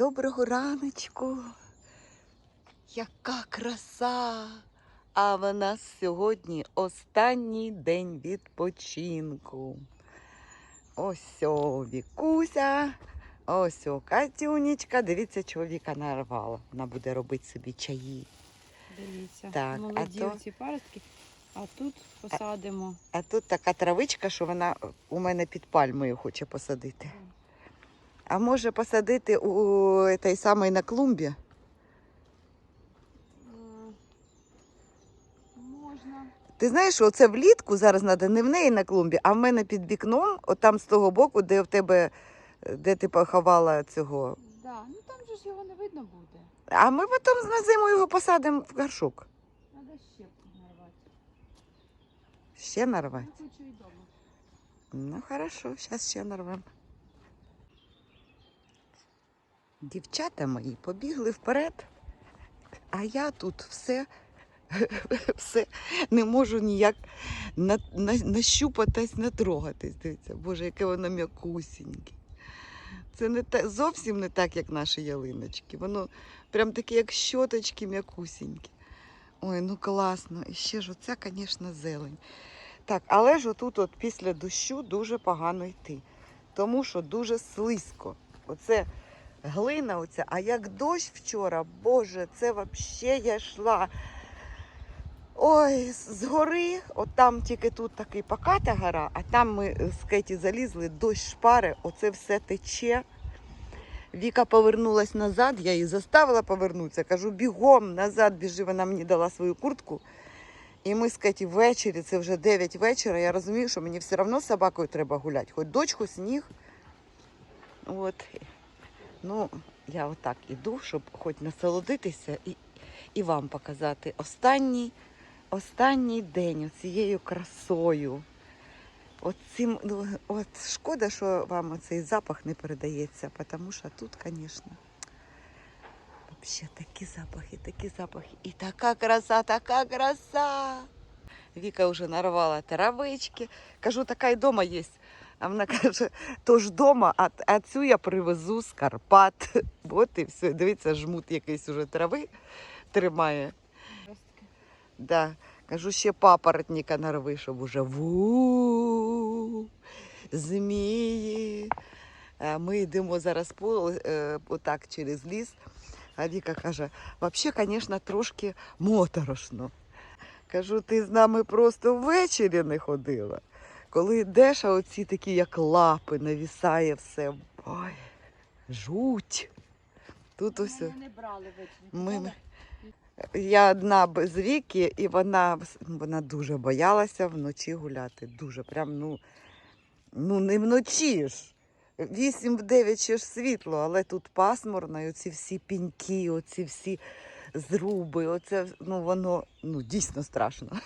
Доброго раночку. Яка краса! А в нас сьогодні останній день відпочинку. Ось о, Вікуся, ось о, Катюнечка. Дивіться, чоловіка нарвала. Вона буде робити собі чаї. Дивіться, Так, а молоді то- ці паростки. А тут посадимо. А тут така травичка, що вона у мене під пальмою хоче посадити. А може посадити у той самий на клумбі? Можна. Ти знаєш, що оце влітку зараз треба не в неї на клумбі, а в мене під вікном, отам з того боку, де в тебе, де ти поховала цього. Да. Ну там же ж його не видно буде. А ми потім на зиму його посадимо в горшок. Треба щепку нарвати. Ще нарвати. Я хочу і дома. Ну, хорошо, зараз ще нарвемо. Дівчата мої побігли вперед, а я тут все, все не можу ніяк на, на, нащупатись, натрогатись. Дивіться, Боже, яке воно м'якусіньке. Це не та, зовсім не так, як наші ялиночки. Воно прям таке, як щоточки м'якусінькі. Ой, ну класно. І ще ж оця, звісно, зелень. Так, але ж отут от після дощу дуже погано йти. Тому що дуже слизько. Оце глина оця, а як дощ вчора, Боже, це взагалі я йшла. Ой, з гори, от там тільки тут такий поката гора, а там ми з Кеті залізли, дощ шпари, оце все тече. Віка повернулась назад, я її заставила повернутися. Кажу, бігом назад біжи, вона мені дала свою куртку. І ми з Кеті ввечері, це вже 9 вечора, я розумію, що мені все одно з собакою треба гуляти. Хоч дочку, сніг. От. Ну, я отак іду, щоб хоч насолодитися і, і вам показати останній, останній день цією красою. От, цим, ну, от шкода, що вам цей запах не передається, тому що тут, звісно, взагалі такі запахи, такі запахи. І така краса, така краса. Віка вже нарвала травички. Кажу, така й дома є. А вона каже, то ж дома, а, а цю я привезу з Карпат. От і все. Дивіться, жмут якийсь уже трави тримає. Да. Кажу, ще папоротника нарви, щоб уже ву змії. Ми йдемо зараз по, е, отак через ліс. А Віка каже, взагалі, звісно, трошки моторошно. Кажу, ти з нами просто ввечері не ходила. Коли йдеш, а оці такі, як лапи, навісає все. Ой, жуть. Тут ось. Не брали. Ми- Я одна без віки, і вона, вона дуже боялася вночі гуляти. Дуже. Прям, ну, ну не вночі ж. Вісім в дев'ять ще ж світло, але тут пасмурно, і оці всі піньки, оці всі зруби, оце ну, воно ну, дійсно страшно.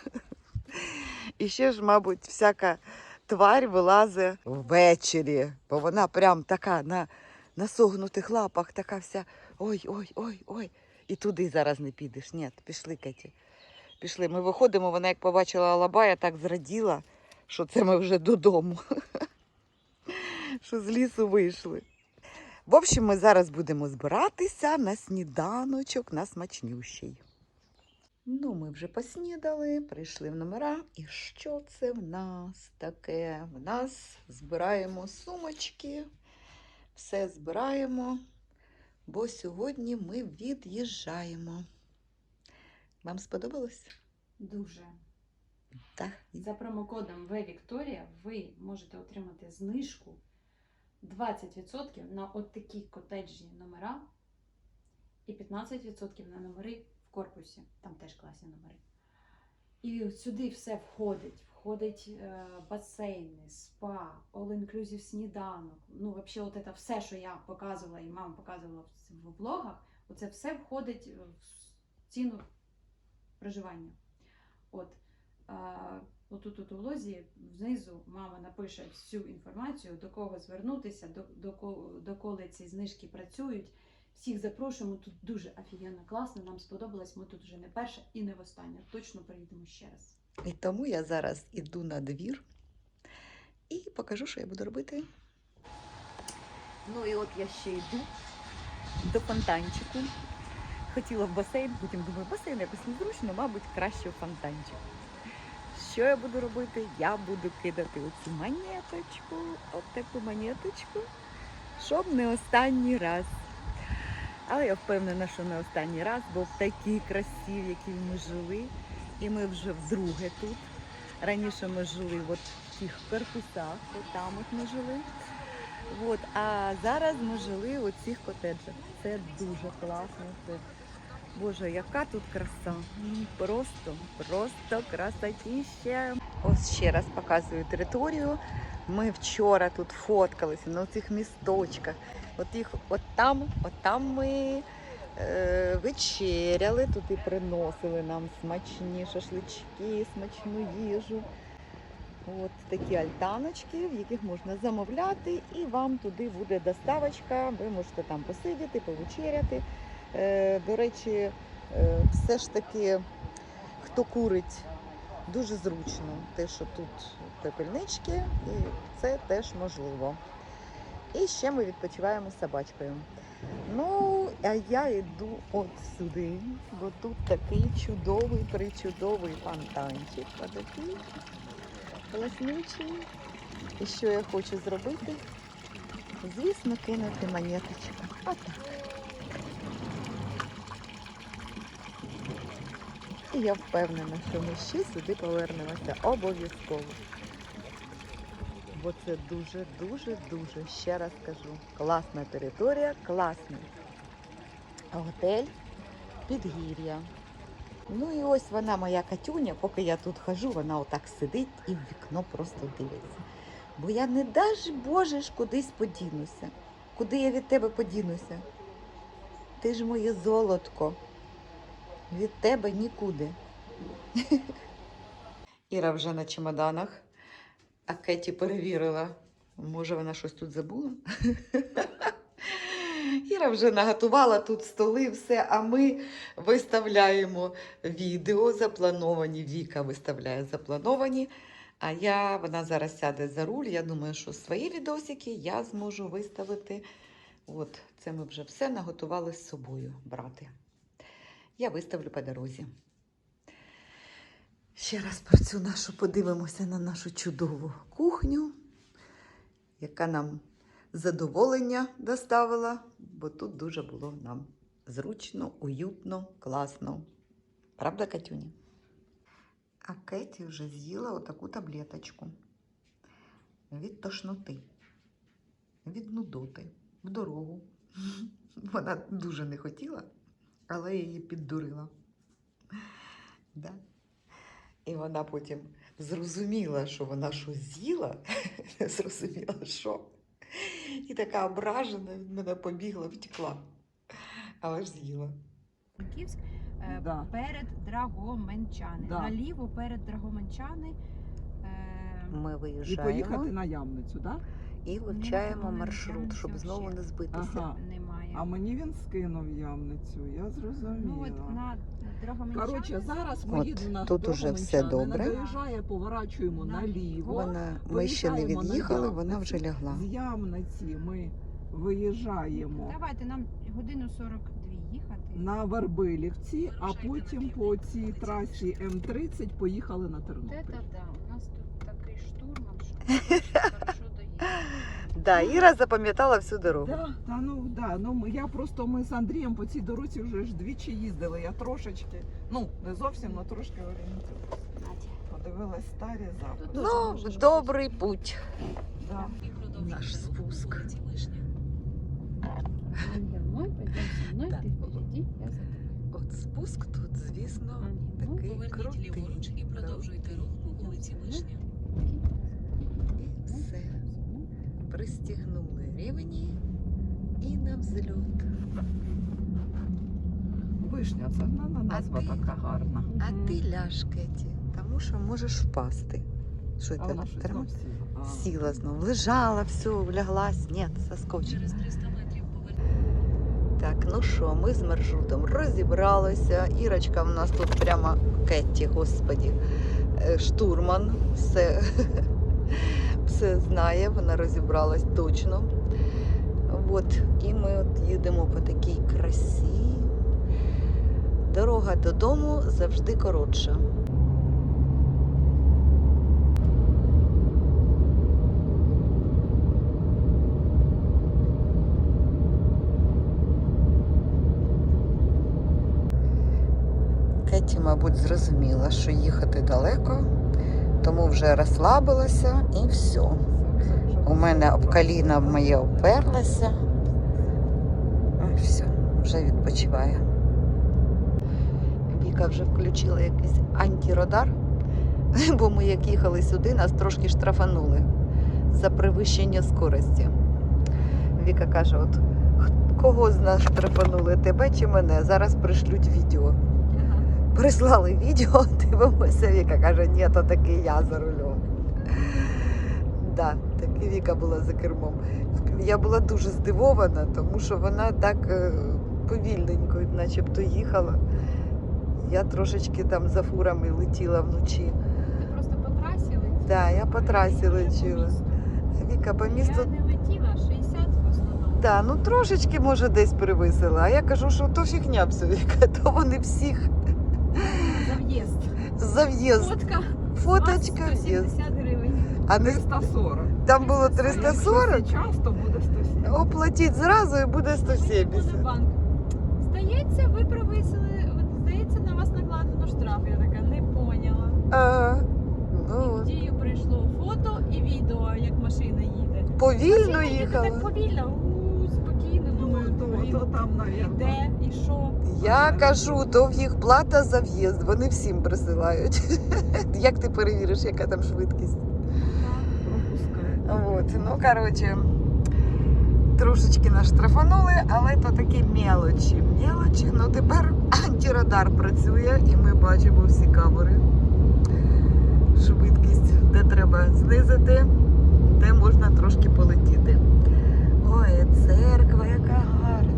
І ще ж, мабуть, всяка тварь вилазить ввечері, бо вона прям така на, на согнутих лапах, така вся ой, ой, ой, ой. І туди зараз не підеш. Ні, пішли, Кеті. Пішли. Ми виходимо, вона як побачила Алабая, так зраділа, що це ми вже додому. Що з лісу вийшли. В общем, ми зараз будемо збиратися на сніданочок на смачнющий. Ну, ми вже поснідали, прийшли в номера. І що це в нас таке? В нас збираємо сумочки, все збираємо бо сьогодні ми від'їжджаємо. Вам сподобалось? Дуже. Так. За промокодом Вікторія ви можете отримати знижку 20% на от такі котеджні номера і 15% на номери корпусі. Там теж класні номери. І сюди все входить. Входить е, басейни, спа, all-inclusive сніданок. Ну, взагалі, от це все, що я показувала і мама показувала в, влогах, оце все входить в ціну проживання. От. А, отут от у влозі знизу мама напише всю інформацію, до кого звернутися, до, до, ко- до коли ці знижки працюють. Всіх запрошуємо. Тут дуже офігенно класно. Нам сподобалось. Ми тут вже не перша і не востаннє. Точно приїдемо ще раз. І тому я зараз іду на двір і покажу, що я буду робити. Ну і от я ще йду. до фонтанчику. Хотіла в басейн, потім думаю, басейн якось незручно, мабуть, краще в фонтанчик. Що я буду робити? Я буду кидати оцю монеточку, от таку монеточку, щоб не останній раз. Але я впевнена, що не останній раз, бо в такій красі, в ми жили, і ми вже вдруге тут. Раніше ми жили от в тих корпусах, от там от ми жили. От, а зараз ми жили у цих котеджах. Це дуже класно. Це, Боже, яка тут краса. Просто, просто красотіще. Ось ще раз показую територію. Ми вчора тут фоткалися на цих місточках. От їх, от там, от там ми е, вечеряли, тут і приносили нам смачні шашлички, смачну їжу. От такі альтаночки, в яких можна замовляти, і вам туди буде доставочка. Ви можете там посидіти, повечеряти. Е, до речі, е, все ж таки, хто курить, дуже зручно. Те, що тут пепельнички, і це теж можливо. І ще ми відпочиваємо з собачкою. Ну, а я йду от сюди, бо тут такий чудовий, причудовий фонтанчик. Отакий класнючий. І що я хочу зробити? Звісно, кинути монеточку. Отак. І я впевнена, що ми ще сюди повернемося обов'язково. Бо це дуже, дуже, дуже, ще раз кажу, класна територія, класний готель Підгір'я. Ну і ось вона, моя Катюня, поки я тут хожу, вона отак сидить і в вікно просто дивиться. Бо я не дай Боже ж кудись подінуся. Куди я від тебе подінуся? Ти ж моє золотко. Від тебе нікуди. Іра вже на чемоданах, а Кеті перевірила. Може, вона щось тут забула? Іра вже наготувала тут столи, все, а ми виставляємо відео заплановані. Віка виставляє заплановані. А я, вона зараз сяде за руль. Я думаю, що свої відосики я зможу виставити. От, це ми вже все наготували з собою брати. Я виставлю по дорозі. Ще раз про цю нашу подивимося на нашу чудову кухню, яка нам задоволення доставила, бо тут дуже було нам зручно, уютно, класно. Правда, Катюня? А Кеті вже з'їла отаку таблеточку від тошноти, від нудоти, в дорогу. Вона дуже не хотіла, але я її піддурила. Да. І вона потім зрозуміла, що вона щось з'їла, не зрозуміла, що. І така ображена від мене побігла, втекла. Але ж з'їла. Франківськ е, Да. перед Драгоменчани. Да. Наліво перед Драгоменчани. е, Ми І виїжджаємо поїхати на ямницю, так? і вивчаємо маршрут, щоб знову не збитися. Ага. А мені він скинув ямницю, я зрозуміла. ну, от на Драгоменчани. Коротше, зараз ми От їдемо на тут уже все добре. Не доїжджає, поворачуємо Наліво. наліво. Вона, ми ще не Виїжджаємо на від'їхали, вона вже лягла. З ямниці ми виїжджаємо Давайте нам годину 42 їхати. на Вербилівці, а потім по цій трасі М30 поїхали на Тернопіль. Та-та-та, у нас тут такий штурман, що ми дуже хорошо доїхали. Да, Іра запам'ятала всю дорогу. Да, та ну да, ну ми- я просто ми з Андрієм по цій дорозі вже ж двічі їздили. Я трошечки, ну не зовсім, але трошки орієнтуюсь. Надя. Подивилась старі записи. Дуже Ну, можна в добрий путь. Да. Наш спуск. Да. тобой. От спуск тут, звісно, Ну, такий Поверніть ліворуч і продовжуйте рух по вулиці Вишня. Пристігнули рівні і на взльот. Вишня, це на, на назва ти? така гарна. А ти ляж, Кеті, тому що можеш впасти. Що А це вона сіла. А. Сіла знов, лежала, все, вляглась. Ні, соскочила. Через 300 метрів поверніть. Так, ну що, ми з маршрутом розібралися. Ірочка в нас тут прямо Кетті, господі, е, штурман, все, все знає, вона розібралась точно. От, і ми от їдемо по такій красі. Дорога додому завжди коротша. Кеті, мабуть, зрозуміла, що їхати далеко, тому вже розслабилася і все. У мене об коліна моє оперлося. Все, вже відпочиває. Віка вже включила якийсь антирадар, бо ми як їхали сюди, нас трошки штрафанули за перевищення скорості. Віка каже: от кого з нас штрафанули? Тебе чи мене? Зараз пришлють відео. Прислали відео, дивимося. Віка каже, ні, то таки я за рулем. Да, таки Віка була за кермом. Я була дуже здивована, тому що вона так е, повільненько, начебто їхала. Я трошечки там за фурами летіла вночі. Ти просто по трасі летіла? Да, я по трасі летіла. Віка по місту. Я не летіла, 60 в основному. Да, ну трошечки може десь перевисила. А я кажу, що то фігня все, Віка, то вони всіх. За в'їзд. Фотка. Фоточка в'їзд. 170 гривень. А не 340. там було 340, якщо часто буде 170. оплатіть зразу і буде 170. Монобанк. Здається, ви провисили, здається, на вас накладено штраф. Я така не поняла. Ага. І Ну, в дію прийшло фото і відео, як машина їде. повільно Машина їде їхала. Так повільно, там, навірно. і що. Я кажу, то в їх плата за в'їзд, вони всім присилають. Як ти перевіриш, яка там швидкість? От, ну коротше, трошечки нас штрафанули, але то такі мелочі. Мелочі, ну тепер антирадар працює і ми бачимо всі камери. Швидкість, де треба знизити, де можна трошки полетіти. Ой, церква, яка гарна.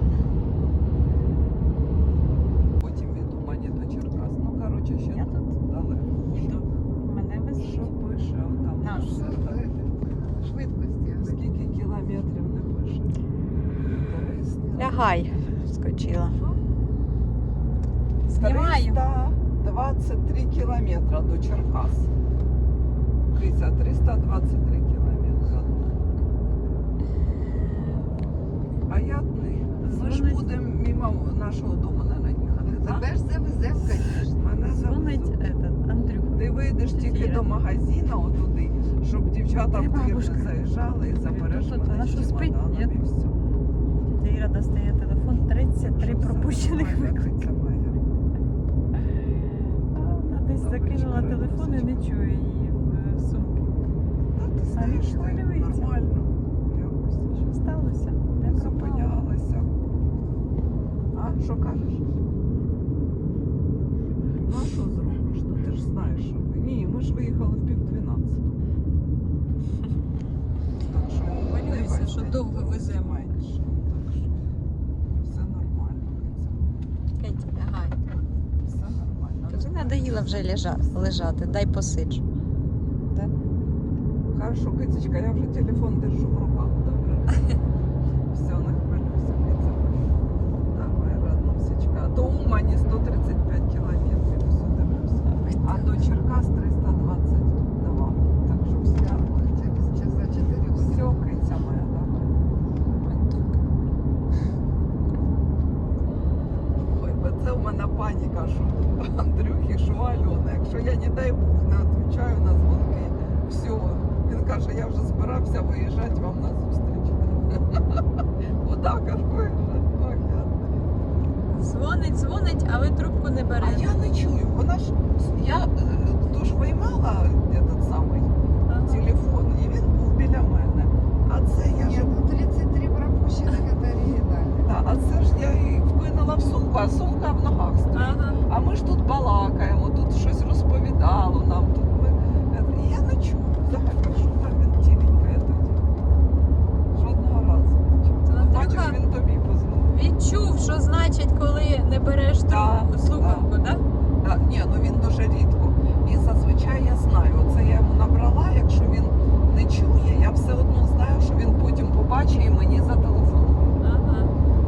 Потім від Умані до Черкас. Ну, коротше, ще Я тут далеко. їду. Мене Що везуть. пише? Так. Швидкості. Скільки кілометрів не пише? Лягай, скочила. Знімаю. 323 кілометра до Черкас. Дивіться, 323 кілометра. А я ми ж будемо мимо нашого дому не їхати. Тебе ж завеземо, звісно. Мене Дзвонить завезуть. Андрюха. Ти вийдеш тільки до магазину отуди, щоб дівчата в бабушка. не заїжджали і забереш Тут мене вона з спить? чемоданом Я- і все. Тетя Іра достає телефон, 33 Що все пропущених нормально, викликів. це моя. Вона десь закинула телефон і не чує її в е, сумки. Та ти знаєш, ти хвилюється. нормально. Якось Що сталося? Не зупинялася. А, що кажеш? Ну, а що зробиш? Ну ти ж знаєш, що ви. Ні, ми ж виїхали в пів дванадцятого. Так що Хвилююся, давай, що довго веземо. менше, Так що все нормально. Кеті, лягай. Все нормально. Вже надоїла вже лежа- лежати, дай посиджу. Хорошо, Китечка, я вже телефон держу в руках, добре? Все, не хвилюйся, Киця. Давай, роднусечка. А До Умані 135 кілометрів, все дивлюся. А до Черкас 322. Так що все нормально. Часа 4 Все, Киця моя, давай. Ой, бо це в мене паніка, що Андрюхи, що Альона. Якщо я, не дай Бог, не відповідаю на дзвонки, все. Він каже, я вже збирався виїжджати вам на зустріч. Отак аж виїжджати. Дзвонить, дзвонить, але трубку не бере. А я не чую. Вона ж я е, тож виймала этот самий телефон, і він був біля мене. А це я ж ну 33 пропущених це оригінально. да, а це ж я її вкинула в сумку, а сумка в ногах стоїть. Ага. А ми ж тут балакаємо, тут щось розповідало нам. Тут ми... І я не чую. Взагалі, що там він тіленькає тоді. Жодного разу не чую. То Ну, Андрюха Бачиш, він тобі позвонив. Відчув, що значить, коли не береш Да, трубку, слухавку, так? Да, ні, ну він дуже рідко. І зазвичай я знаю, оце я йому набрала, якщо він не чує, я все одно знаю, що він потім побачить і мені зателефонує.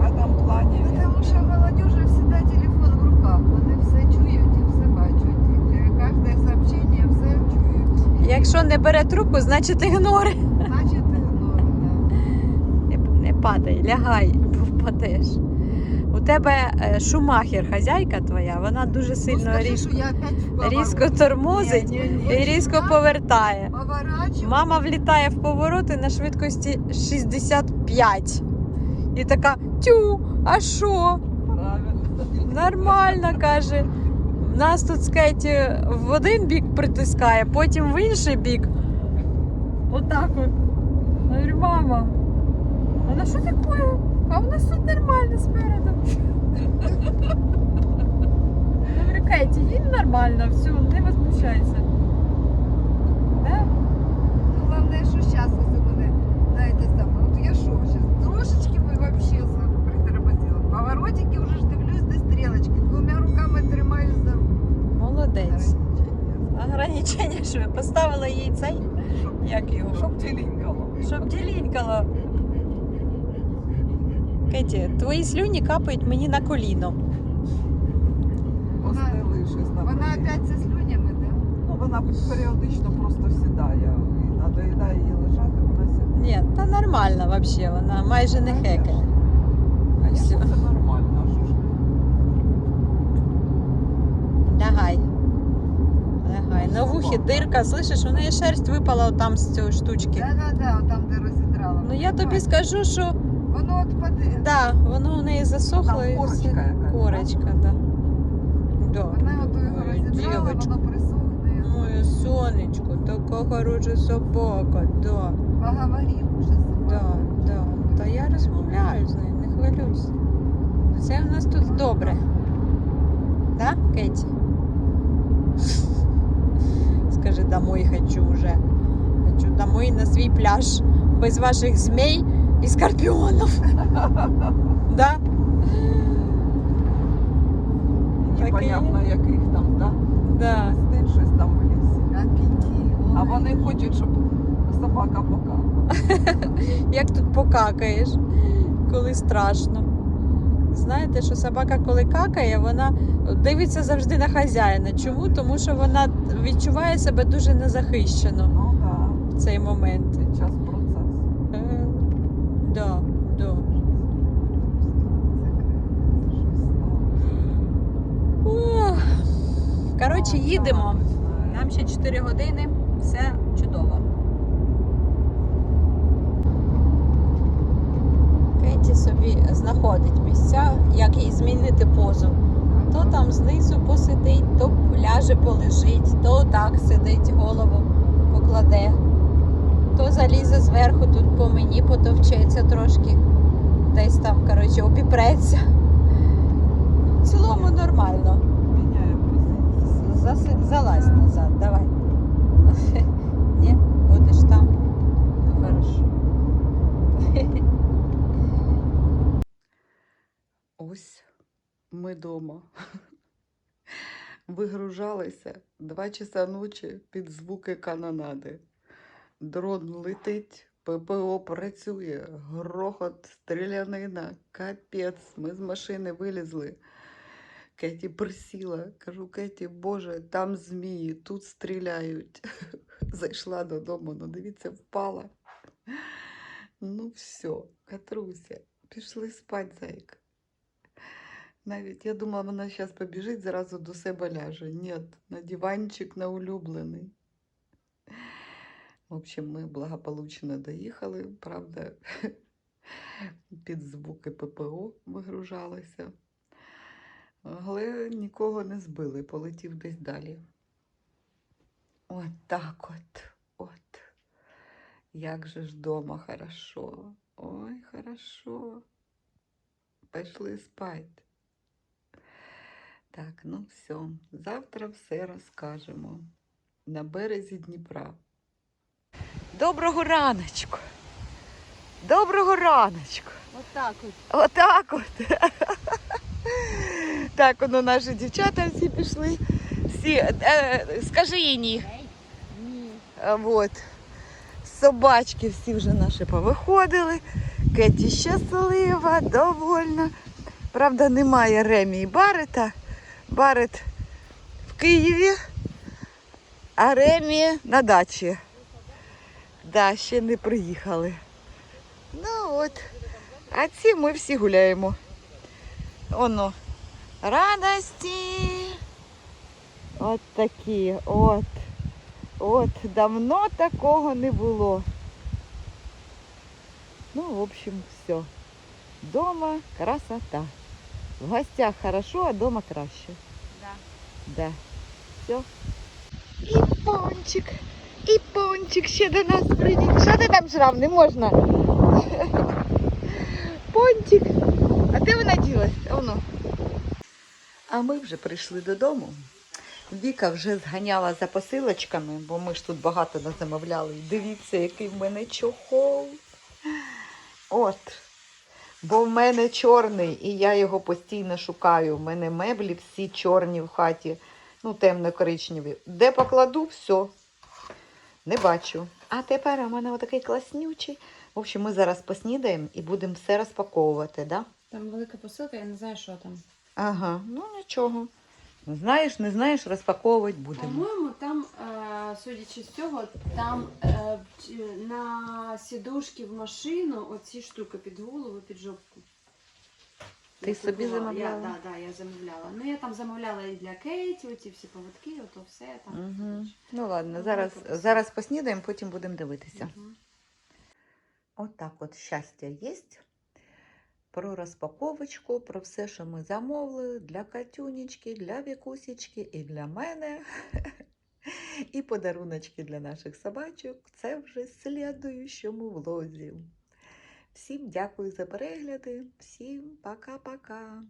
этом плане. Тому що молодежь завжди телефон в руках. Вони все чують і все бачать. І кожне сообщення все чують. Якщо не бере трубку, значить ігнори. Значить, ігнорно. Не, не падай, лягай, бо впадеш. У тебе е, шумахер, хазяйка твоя, вона дуже сильно ну, скажи, різко, різко тормозить Ні, ні, ні. і різко повертає. Мама влітає в повороти на швидкості 65. І така тю, а що? Нормально каже. Нас тут з Кеті в один бік притискає, потім в інший бік. Отак от. Я говорю, мама, вона що таке? А в нас тут нормально спереду. Говорю, Кеті, їй нормально, все, не возмущайся. Да? Ну, Главное, що зараз це буде, знаєте, саме, от я що, зараз трошечки ви вообще за- притормозила. Поворотики вже ж дивлюсь, де стрілочки. Двома руками тримаю за руль. Молодець. Ограничення, що ви поставила їй цей, як його, Щоб тілінькало. щоб ділінькало. Кеті, твої слюні капають мені на коліно. Вона опять зі слюнями, да? Ну, вона періодично просто сідає. І надоїдає їй лежати, вона сідає. Ні, та нормально взагалі, вона майже не хекає. А що ж. Лягай. Вухі дирка, слышиш, у неї шерсть випала там з цієї штучки. Да-да-да, там, де розідрала. Ну я тобі скажу, що Воно отпаде. да, воно у неї засохло. Там і корочка якась, Корочка, да. Да. Вона ото його розідрала, воно присохне. Моє сонечко, така хороша собака, да. Поговорив уже з Да, да. Та я розмовляю з нею, не хвилюйся. Все в нас тут добре. Да, Кеті? Скажи, домой хочу уже. Хочу домой на свій пляж. Без ваших змей і скорпіонів. Да? Непонятно яких там, да? Да. Щось там в лісі. А вони хочуть, щоб собака покакала. Як тут покакаєш, коли страшно. Знаєте, що собака, коли какає, вона дивиться завжди на хазяїна. Чому? Тому що вона відчуває себе дуже незахищено Ну так, в цей момент. час процесу. Е, да, да. Ох. Коротше, їдемо. Нам ще 4 години, все чудово. Кеті собі знаходить місця, як їй змінити позу. То там знизу посидить, то ляже полежить, то так сидить, голову покладе, то залізе зверху, тут по мені потовчеться трошки, десь там, коротше, обіпреться. В цілому нормально. Міняє позицію. Заси- Залазь назад, давай. Ні, будеш там. Ну хорошо. Ось ми дома. Вигружалися два часа ночі під звуки канонади. Дрон летить, ППО працює, грохот, стрілянина, капець. Ми з машини вилізли. Кеті присіла. Кажу, Кеті, Боже, там змії, тут стріляють. Зайшла додому, ну дивіться, впала. Ну все, Катруся, пішли спать, зайка. Навіть я думала, вона зараз побіжить, зразу до себе ляже. Ні, на диванчик на улюблений. В общем, ми благополучно доїхали, правда, під звуки ППО вигружалися. Але нікого не збили, полетів десь далі. От так от, от. Як же ж дома хорошо. Ой, хорошо. Пішли спать. Так, ну все. Завтра все розкажемо. На березі Дніпра. Доброго раночку. Доброго раночку. Отак от. Отак от. Так, воно наші дівчата всі пішли. Всі, е, скажи їй ні. Ні. А, Вот. Собачки всі вже наші повиходили. Кеті щаслива, довольна. Правда, немає Ремі і Барета. Барет в Києві, а Ремі на дачі. Да, ще не приїхали. Ну от. А ці ми всі гуляємо. Оно. Радості. От такі. От. От. Давно такого не було. Ну, в общем, все. Дома красота. В гостях хорошо, а дома краще. Да. Да. Все. І пончик, і пончик ще до нас приніс. Що ти там жрав? Не можна. Пончик. А де вона ділась? Оно. А ми вже прийшли додому. Віка вже зганяла за посилочками, бо ми ж тут багато назамовляли. Дивіться, який в мене чохол. От. Бо в мене чорний, і я його постійно шукаю. У мене меблі всі чорні в хаті, ну, темно-коричневі. Де покладу, все. Не бачу. А тепер у мене отакий класнючий. В общем, ми зараз поснідаємо і будемо все розпаковувати, да? Там велика посилка, я не знаю, що там. Ага, ну нічого. Знаєш, не знаєш, розпаковувати будемо. По-моєму, судячи з цього, там е, на сідушки в машину оці штуки під голову, під жопку. Ти Я собі купила. замовляла? Я, да, да, я замовляла. Ну я там замовляла і для Кейті, оці всі поводки, ото все там. Угу. Ну ладно, Ну, зараз, зараз поснідаємо, потім будемо дивитися. Мгм. От так от щастя є. Про розпаковочку, про все, що ми замовили для Катюнечки, для Вікусічки і для мене. І подаруночки для наших собачок. Це вже слідуючому влозі. Всім дякую за перегляди. Всім пока-пока.